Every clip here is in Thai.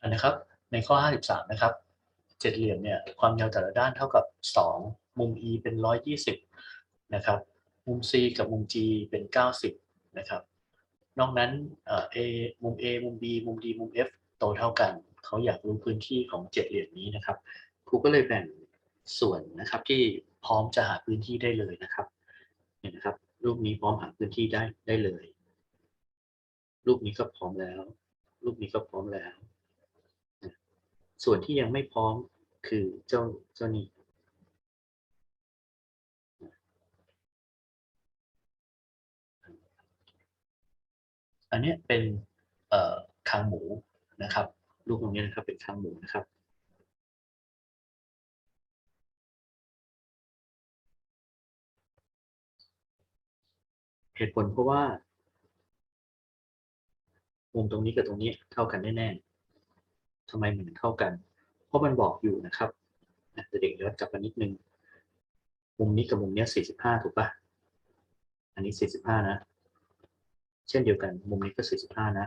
อันนะครับ ในข้อ 53 นะครับเจ็ดเหลี่ยมเนี่ยความยาวแต่ละด้านเท่ากับ 2 มุม e เป็น 120 นะครับ มุม c กับมุม g เป็น 90 นะครับ นอกนั้นเอ่อ a มุม a มุม b มุม d มุม f โตเท่ากัน เขาอยากรู้พื้นที่ของเจ็ดเหลี่ยมนี้นะครับครูก็เลยแบ่งส่วนนะครับที่พร้อมจะหาพื้นที่ได้เลยนะครับเห็นนะครับ รูปนี้พร้อมหาพื้นที่ได้ได้เลย รูปนี้ก็พร้อมแล้ว รูปนี้ก็พร้อมแล้ว ส่วนที่ยังไม่พร้อมคือเจ้าเจ้านี้อันนี้เป็นคางหมูนะครับ รูปตรงนี้นะครับเป็นคางหมูนะครับ เหตุผลเพราะว่า มุมตรงนี้กับตรงนี้เท่ากันแน่ๆ ทำไมมันถึงเท่ากัน เพราะมันบอกอยู่นะครับอ่เด็กย้อนกลับมานิดนึง มุมนี้กับมุมนี้สี่สิบห้าถูกปะอันนี้สี่สิบห้านะ เช่นเดียวกัน มุมนี้ก็สี่สิบห้านะ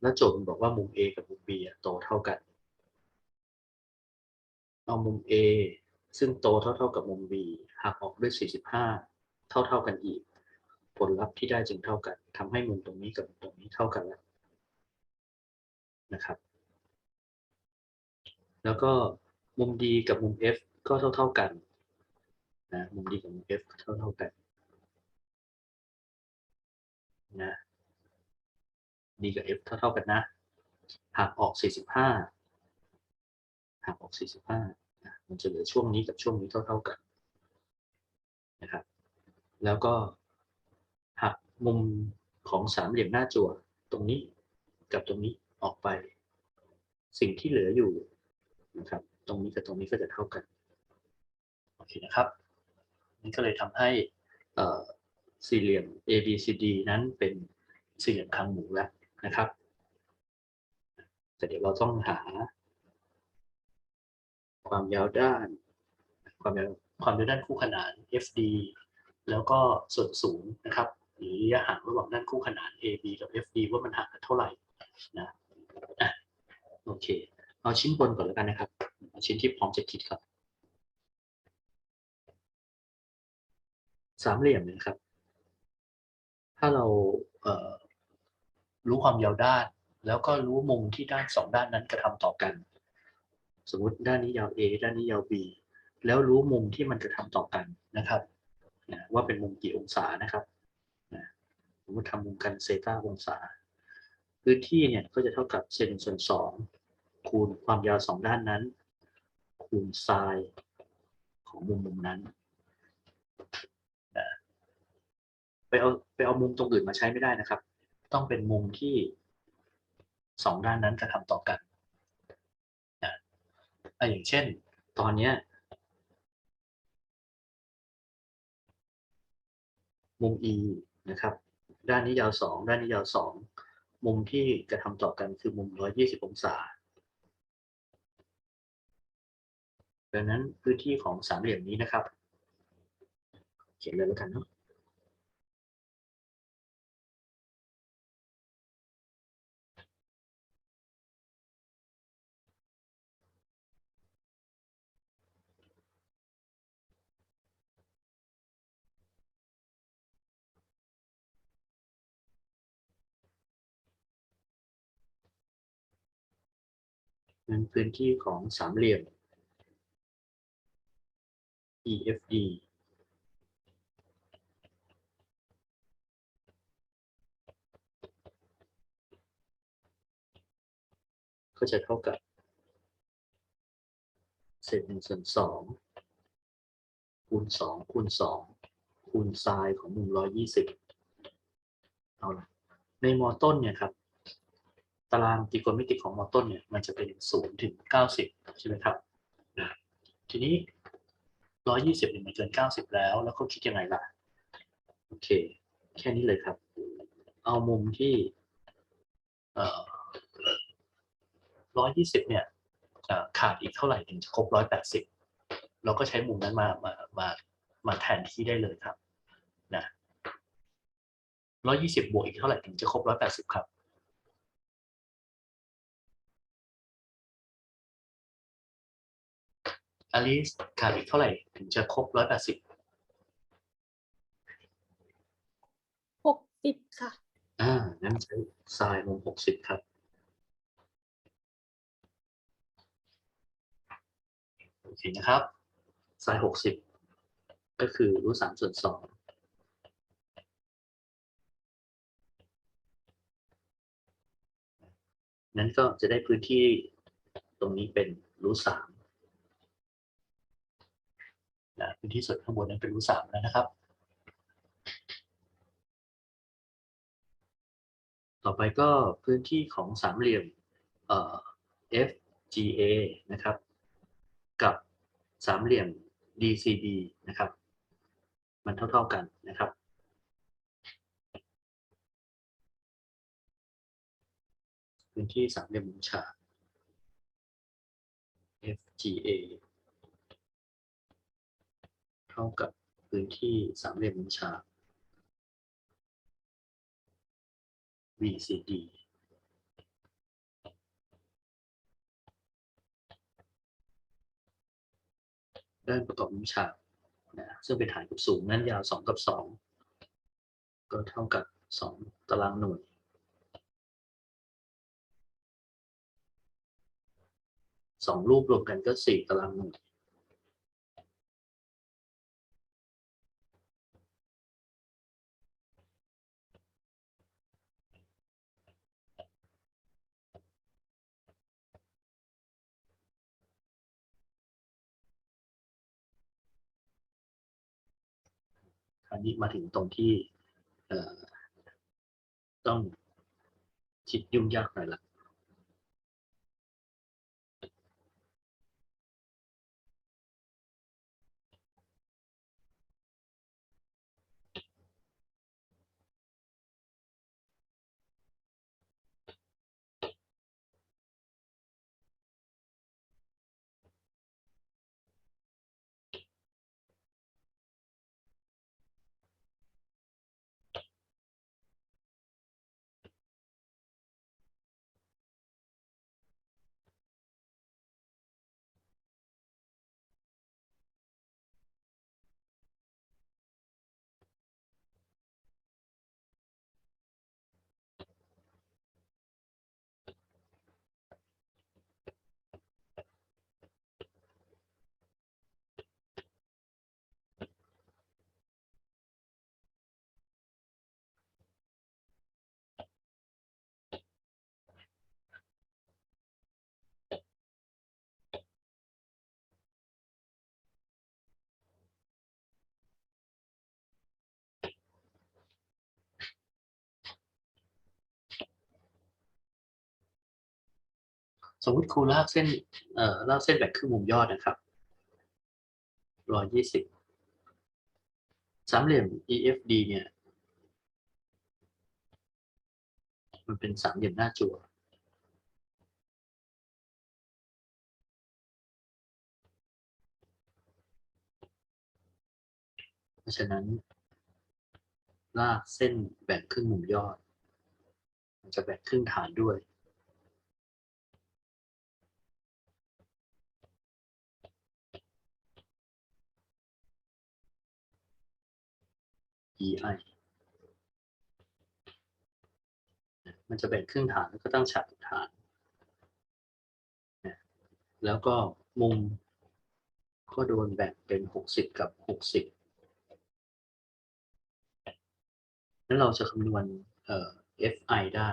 แล้วโจทย์มันบอกว่ามุม A กับมุม B โตเท่ากัน เอามุม A ซึ่งโตเท่าเท่าๆกับมุม B หักออกด้วย 45เท่าเท่าๆกันอีก ผลลัพธ์ที่ได้จึงเท่ากันทำให้มุมตรงนี้กับมุมตรงนี้เท่ากันแล้วนะครับ แล้วก็มุม D กับมุม F ก็เท่าเท่า ๆกันนะมุม D กับมุม F เท่าเท่าๆกันนะ D กับ F เท่าเท่าๆกันนะหักออก 45หักออก 45นะมันจะเหลือช่วงนี้กับช่วงนี้เท่าเท่าๆกันนะครับแล้วก็หักมุมของสามเหลี่ยมหน้าจั่วตรงนี้กับตรงนี้ออกไป สิ่งที่เหลืออยู่ นะครับ ตรงนี้กับตรงนี้ก็จะเท่ากันโอเคนะครับ นี่ก็เลยทำให้สี่เหลี่ยม A B C D นั้นเป็นสี่เหลี่ยมคางหมูแล้วนะครับ แต่เดี๋ยวเราต้องหา ความยาวด้าน ความยาวความยาวด้านคู่ขนาน FD แล้วก็ส่วนสูงนะครับ หรือระยะห่างระหว่างด้านคู่ขนาน AB กับ FD ว่ามันห่างกันเท่าไหร่นะะโอเค เอาชิ้นบนก่อนแล้วกันนะครับ เอาชิ้นที่พร้อมจะคิดครับ สามเหลี่ยมนะครับ ถ้าเราเรู้ความยาวด้าน แล้วก็รู้มุมที่ด้านสองด้านนั้นกระทำต่อกัน สมมุติด้านนี้ยาว A ด้านนี้ยาว B แล้วรู้มุมที่มันกระทำต่อกันนะครับว่าเป็นมุมกี่องศานะครับสมมติทำมุมกันเซตาองศา พื้นที่เนี่ยก็จะเท่ากับเซนส่วนสอง คูณความยาวสองด้านนั้น คูณไซน์ของมุมมุมนั้นไปเอาไปเอามุมตรงอื่นมาใช้ไม่ได้นะครับ ต้องเป็นมุมที่สองด้านนั้นกระทำต่อกันอะอย่างเช่น ตอนนี้มุม e นะครับ ด้านนี้ยาวสองด้านนี้ยาวสองมุมที่กระทำต่อกันคือมุม 120 องศา ดังนั้นพื้นที่ของสามเหลี่ยมนี้นะครับ เขียนเลยแล้วกันเนาะนั้นพื้นที่ของสามเหลี่ยม EFD ก็จะเท่ากับเศษหนึ่งส่วนสองคูณสองคูณสองคูณไซน์ของมุมร้อยยี่สิบเอาละในมอต้นเนี่ยครับ ตารางตรีโกณมิติของมอต้นเนี่ยมันจะเป็นศูนย์ถึงเก้าสิบใช่ไหมครับนะทีนี้ ร้อยี่สิบเนี่ยมันเกินเก้าสิบแล้ว แล้วเขาคิดยังไงล่ะ โอเค แค่นี้เลยครับ เอามุมที่ร้อยยี่สิบเนี่ยขาดอีกเท่าไหร่ถึงจะครบร้อยแปดสิบเราก็ใช้มุมนั้นมามามามาแทนที่ได้เลยครับนะร้อยยี่สิบบวกอีกเท่าไหร่ถึงจะครบร้อยแปดสิบครับ อลิสขาดอีกเท่าไหร่ถึงจะครบร้อยแปดสิบหกสิบค่ะ อ่างั้นใช้ทรายลงหกสิบครับ โอเคนะครับทรายหกสิบก็คือรูทสามส่วนสองนั้นก็จะได้พื้นที่ตรงนี้เป็นรูทสาม นะพื้นที่ส่วนข้างบนนั้นเป็นรูสามแล้วนะครับ ต่อไปก็พื้นที่ของสามเหลี่ยมเอ่อ FGA นะครับ กับสามเหลี่ยม DCB นะครับ มันเท่าๆกันนะครับพื้นที่สามเหลี่ยมมุมฉาก FGA เท่ากับพื้นที่สามเหลี่ยมมุมฉาก VCD ด้านประกอบมุมฉากนะซึ่งเป็นฐานกับสูงนั้นยาว2กับ 2 ก็เท่ากับ 2 ตารางหน่วยสองรูปรวมกันก็ 4 ตารางหน่วย อันนี้มาถึงตรงที่ต้องคิดยุ่งยากหน่อยละ สมมติครูลากเส้นเอ่อลากเส้นแบบครึ่งมุมยอดนะครับร้อยยี่สิบสามเหลี่ยม EFD เนี่ย มันเป็นสามเหลี่ยมหน้าจั่วเพราะฉะนั้น ลากเส้นแบ่งครึ่งมุมยอด มันจะแบ่งครึ่งฐานด้วย EI มันจะแบ่งครึ่งฐานแล้วก็ตั้งฉากฐาน แล้วก็มุมก็โดนแบ่งเป็นหกสิบกับหกสิบนั้นเราจะคำนวณเอ่อ FI ได้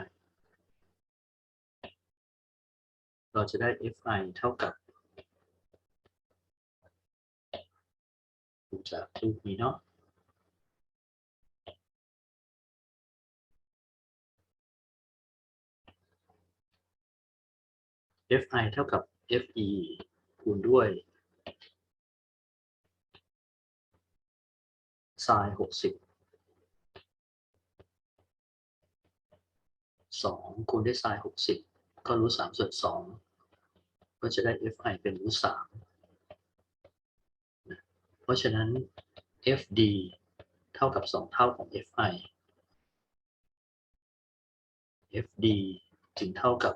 เราจะได้ FI เท่ากับดูจากรูปนี้เนาะ Fi เท่ากับ Fe คูณด้วย sin หกสิบสองคูณด้วย sin หกสิบก็รู้สามส่วนสองก็จะได้ Fi เป็นรู้สามเพราะฉะนั้น FD เท่ากับสองเท่าของ Fi FD จึงเท่ากับ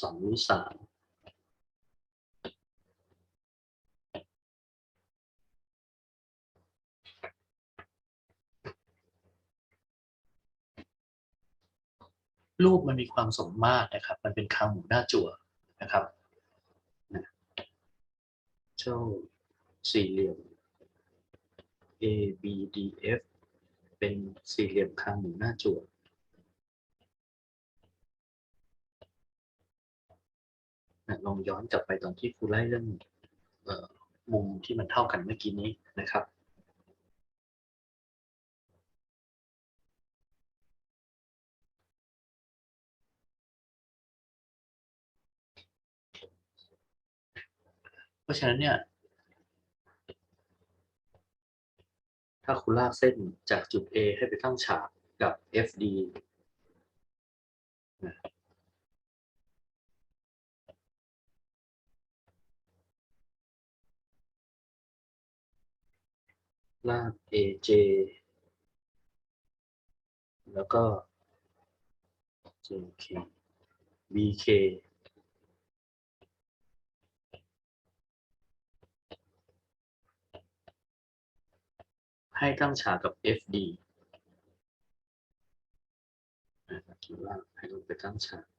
สองสามรูปมันมีความสมมาตรนะครับ มันเป็นคางหมูหน้าจั่วนะครับเจ้าสี่เหลี่ยม A B D F เป็นสี่เหลี่ยมคางหมูหน้าจั่ว นะลองย้อนกลับไปตอนที่ครูไล่เรื่องออมุมที่มันเท่ากันเมื่อกี้นี้นะครับเพราะฉะนั้นเนี่ย ถ้าคุณลากเส้นจากจุด A ให้ไปตั้งฉากกับ FD ลาก AJ แล้วก็ JK BK ให้ตั้งฉากกับ FD นะครับคิดว่าให้ลงไปตั้งฉาก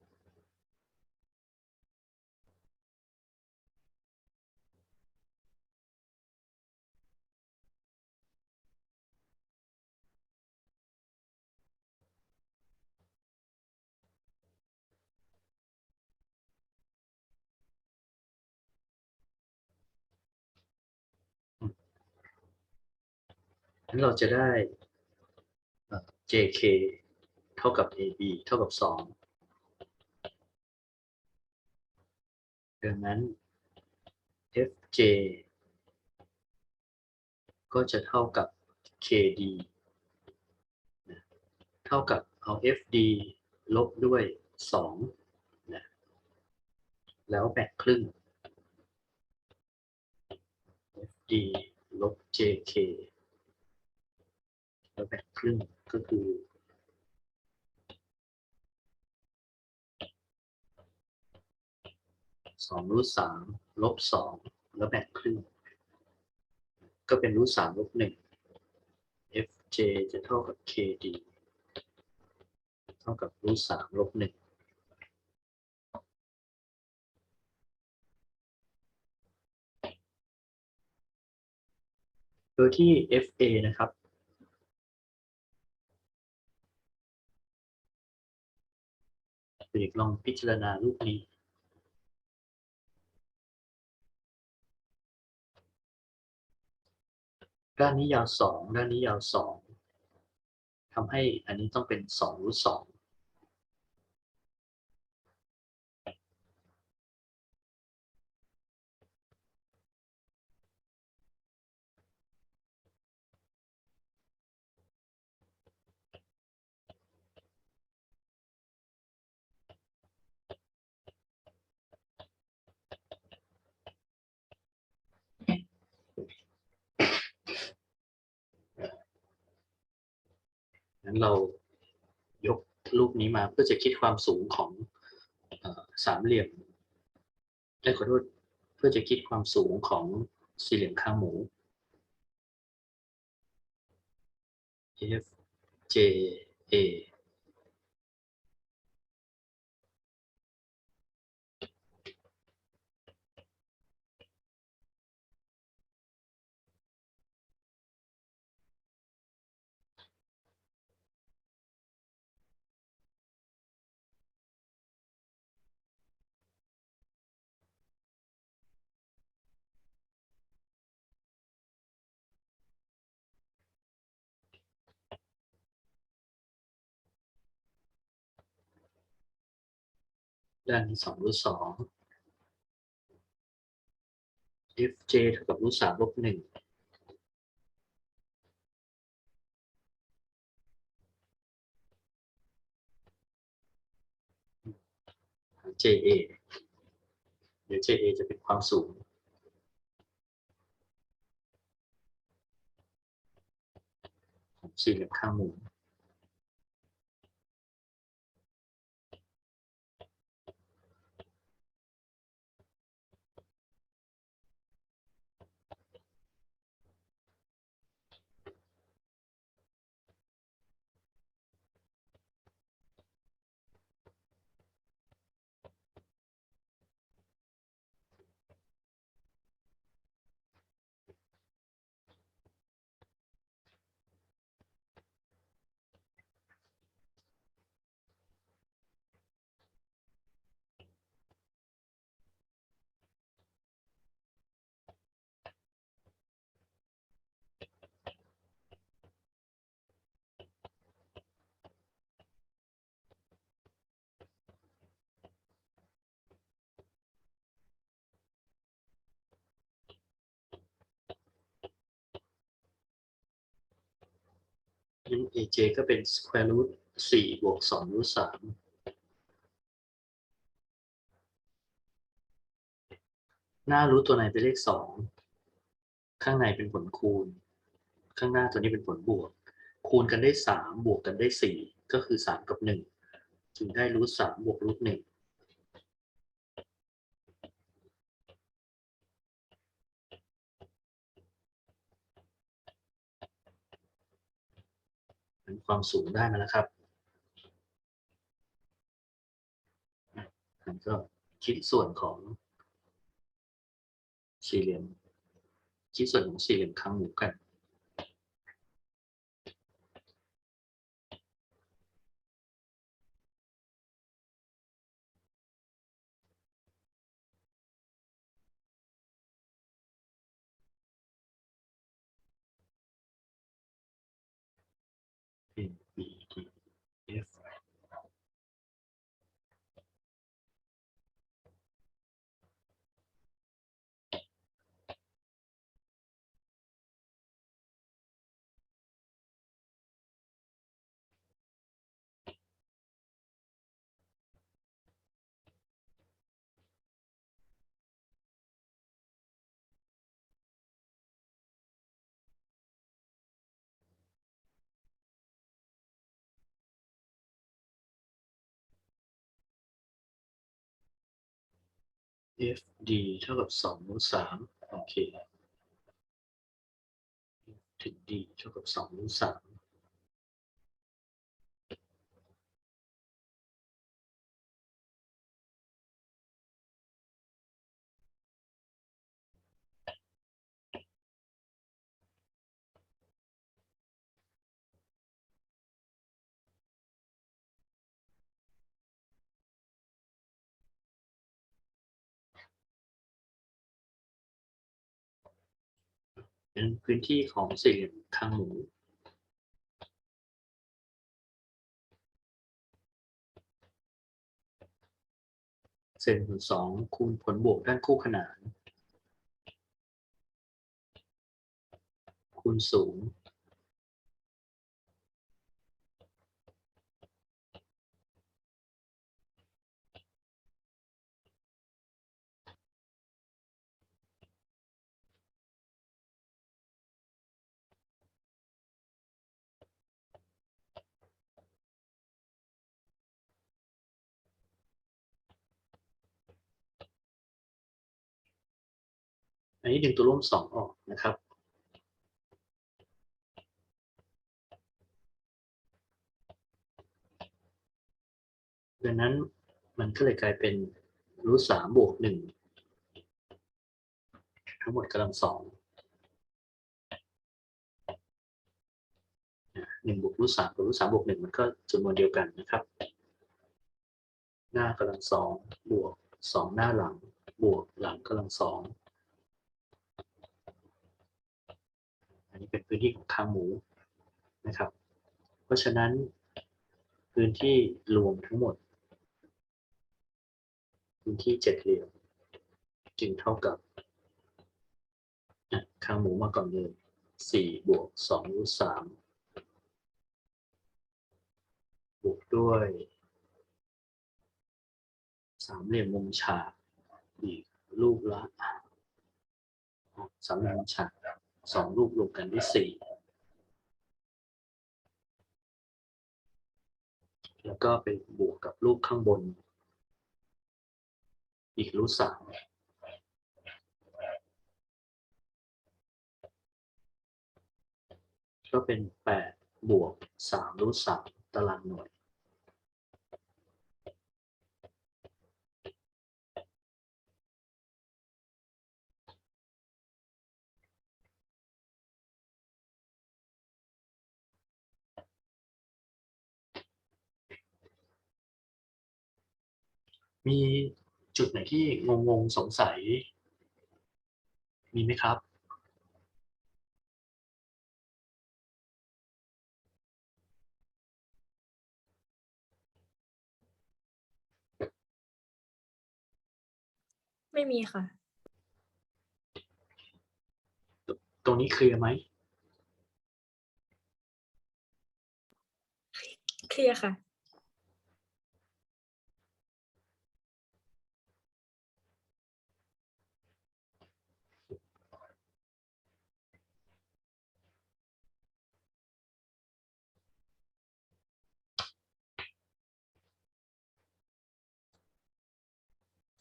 นั้นเราจะได้ JK เท่ากับ AB เท่ากับ 2 ดังนั้น FJ ก็จะเท่ากับ KD เท่ากับเอา FD ลบด้วย 2 นะ แล้วแบ่งครึ่ง FD ลบ JK แล้วแบ่งครึ่งก็คือ สองรูทสามลบสองแล้วแบ่งครึ่ง ก็เป็นรูทสามลบหนึ่ง fj จะเท่ากับ kd เท่ากับรูทสามลบหนึ่งโดยที่ fa นะครับ เด็กลองพิจารณารูปนี้ด้านนี้ยาวสองด้านนี้ยาวสองทำให้อันนี้ต้องเป็นสองรูทสอง นั้นเรายกรูปนี้มาเพื่อจะคิดความสูงของอสามเหลี่ยมได้ขอโทษเพื่อจะคิดความสูงของสี่เหลี่ยมข้างหมู F J A ด้านนี้สองรูทสอง fj เท่ากับรูทสามลบหนึ่ง JA เดี๋ยว JA จะเป็นความสูงของสี่เหลี่ยมข้างมุม aj ก็เป็น square root สี่บวกสองรูทสามหน้ารู้ตัวไหนเป็นเลขสอง ข้างในเป็นผลคูณ ข้างหน้าตัวนี้เป็นผลบวก คูณกันได้สามบวกกันได้สี่ก็คือสามกับหนึ่งจึงได้รูทสามบวกรูทหนึ่ง เป็นความสูงได้มาแล้วครับมันก็คิดส่วนของสี่เหลี่ยมคิดส่วนของสี่เหลี่ยมคางหมูกัน f d เท่ากับ2รูท3โอเคถึง d เท่ากับ2รูท3 พื้นที่ของสี่เหลี่ยมคางหมูเศษส่วนสองคูณผลบวกด้านคู่ขนาน คูณสูง อันนี้ดึงตัวร่วมสองออกนะครับ ดังนั้นมันก็เลยกลายเป็นรูทสามบวกหนึ่งทั้งหมดกำลังสองหนึ่งบวกรูทสามกับรูทสามบวกหนึ่งมันก็จำนวนเดียวกันนะครับ หน้ากำลังสองบวกสองหน้าหลัง บวกหลังกำลังสอง อันนี้เป็นพื้นที่ของคางหมูนะครับ เพราะฉะนั้นพื้นที่รวมทั้งหมด พื้นที่เจ็ดเหลี่ยมจึงเท่ากับคางหมูมาก่อนเลยสี่บวกสองรูทสามบวกด้วยสามเหลี่ยมมุมฉากอีกรูปละอะสามเหลี่ยมมุมฉาก สองรูปรวมกันได้สี่แล้วก็ไปบวกกับรูปข้างบน อีกรูปสามก็เป็นแปดบวกสามรูทสามตารางหน่วย มีจุดไหนที่งงงๆสงสัย มีไหมครับ ไม่มีค่ะ ตรงนี้เคลียร์ไหมลียร์ค่ะ